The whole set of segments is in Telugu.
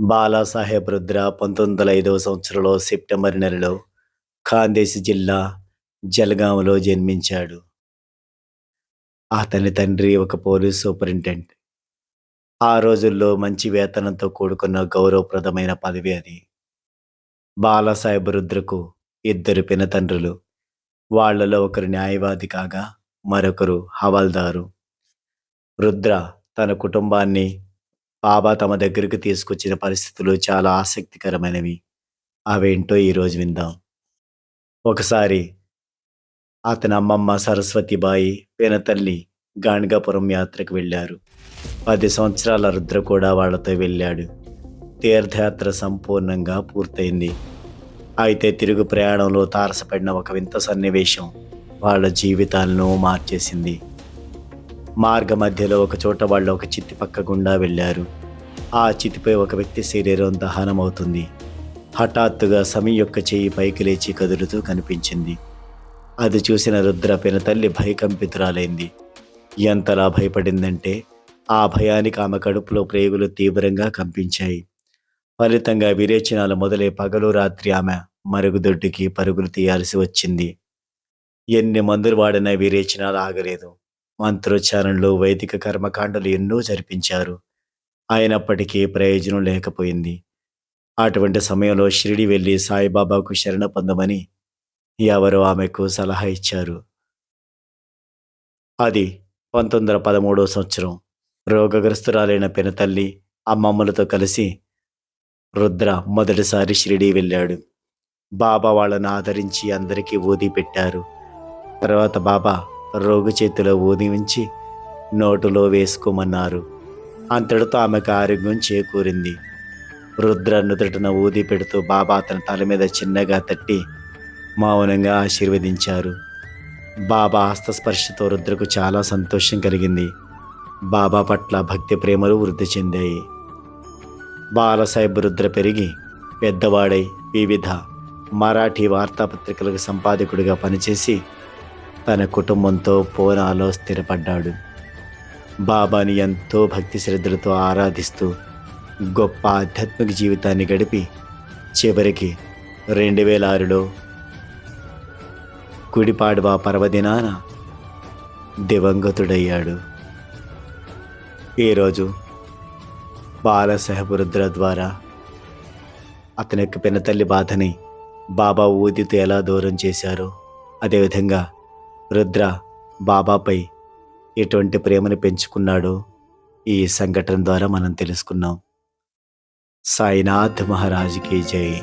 బాలాసాహెబ్ రుద్ర పంతొమ్మిది వందల ఐదవ సంవత్సరంలో సెప్టెంబర్ నెలలో ఖాందేశ్ జిల్లా జల్గాంలో జన్మించాడు. అతని తండ్రి ఒక పోలీస్ సూపరింటెండెంట్. ఆ రోజుల్లో మంచి వేతనంతో కూడుకున్న గౌరవప్రదమైన పదవి అది. బాలాసాహెబ్ రుద్రకు ఇద్దరు పినతండ్రులు. వాళ్ళలో ఒకరు న్యాయవాది కాగా మరొకరు హవాల్దారు. రుద్ర తన కుటుంబాన్ని బాబా తమ దగ్గరకు తీసుకొచ్చిన పరిస్థితులు చాలా ఆసక్తికరమైనవి. అవేంటో ఈరోజు విందాం. ఒకసారి అతని అమ్మమ్మ సరస్వతిబాయి పినతల్లి గాణిగాపురం యాత్రకు వెళ్ళారు. పది సంవత్సరాల రుద్ర కూడా వాళ్ళతో వెళ్ళాడు. తీర్థయాత్ర సంపూర్ణంగా పూర్తయింది. అయితే తిరుగు ప్రయాణంలో తారసపడిన ఒక వింత సన్నివేశం వాళ్ళ జీవితాలను మార్చేసింది. మార్గ మధ్యలో ఒక చోట వాళ్ళు ఒక చిత్తి పక్క గుండా వెళ్ళారు. ఆ చితిపై ఒక వ్యక్తి శరీరం దహనమవుతుంది. హఠాత్తుగా సమీ యొక్క చేయి పైకి లేచి కదులుతూ కనిపించింది. అది చూసిన రుద్ర పినతల్లి భయకంపితురాలైంది. ఎంతలా భయపడిందంటే ఆ భయానికి ఆమె కడుపులో ప్రేగులు తీవ్రంగా కంపించాయి. ఫలితంగా విరేచనాలు మొదలై పగలు రాత్రి ఆమె మరుగుదొడ్డుకి పరుగులు తీయాల్సి వచ్చింది. ఎన్ని మందులు వాడినా విరేచనాలు ఆగలేదు. మంత్రోచ్చారణలు వైదిక కర్మకాండలు ఎన్నో జరిపించారు. అయినప్పటికీ ప్రయోజనం లేకపోయింది. అటువంటి సమయంలో షిరిడి వెళ్ళి సాయిబాబాకు శరణ పొందమని ఎవరో ఆమెకు సలహా ఇచ్చారు. అది పంతొమ్మిది వందల పదమూడో సంవత్సరం. రోగగ్రస్తురాలైన పినతల్లి అమ్మమ్మలతో కలిసి రుద్ర మొదటిసారి షిరిడి వెళ్ళాడు. బాబా వాళ్ళను ఆదరించి అందరికీ ఊది పెట్టారు. తర్వాత బాబా రోగు చేతిలో ఊది ఉంచి నోటులో వేసుకోమన్నారు. అంతటితో ఆమెకు ఆరోగ్యం చేకూరింది. రుద్ర నుదుటన ఊది పెడుతూ బాబా అతని తల మీద చిన్నగా తట్టి మౌనంగా ఆశీర్వదించారు. బాబా హస్తస్పర్శతో రుద్రకు చాలా సంతోషం కలిగింది. బాబా పట్ల భక్తి ప్రేమలు వృద్ధి చెందాయి. బాలసాహెబ్ రుద్ర పెరిగి పెద్దవాడై వివిధ మరాఠీ వార్తాపత్రికలకు సంపాదకుడిగా పనిచేసి తన కుటుంబంతో పూనాలో స్థిరపడ్డాడు. బాబాని ఎంతో భక్తి శ్రద్ధలతో ఆరాధిస్తూ గొప్ప ఆధ్యాత్మిక జీవితాన్ని గడిపి చివరికి రెండు వేల ఆరులో కుడిపాడువా పర్వదినాన దివంగతుడయ్యాడు. ఈరోజు బాలసాహెబ్ ద్వారా అతని యొక్క పినతల్లి బాధని బాబా ఊదితో ఎలా దూరం చేశారో అదేవిధంగా రుద్ర బాబాపై ఎటువంటి ప్రేమను పెంచుకున్నాడో ఈ సంఘటన ద్వారా మనం తెలుసుకున్నాం. సాయినాథ్ మహారాజ్కి జై.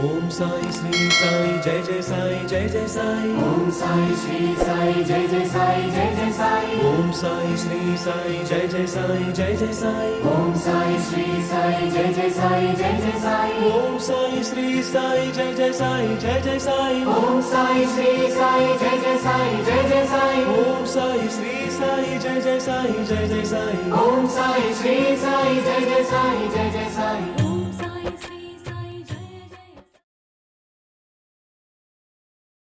ఓం సాయి శ్రీ సాయి జై జై సాయి జై జై సాయి. ఓం సాయి శ్రీ సాయి జై జై సాయి జై జై సాయి. ఓం సాయి శ్రీ సాయి జై జై సాయి జై జై సాయి. ఓం సాయి శ్రీ సాయి జై జై సాయి జై జై సాయి ఓం సాయి శ్రీ సాయి జై జై సాయి జై జై సాయి ఓం సాయి శ్రీ సాయి జై జై సాయి జై జై సాయి ఓం సాయి శ్రీ సాయి జై జై సాయి జై జై సాయి ఓం సాయి శ్రీ సాయి జై జై సాయి జై జై సాయి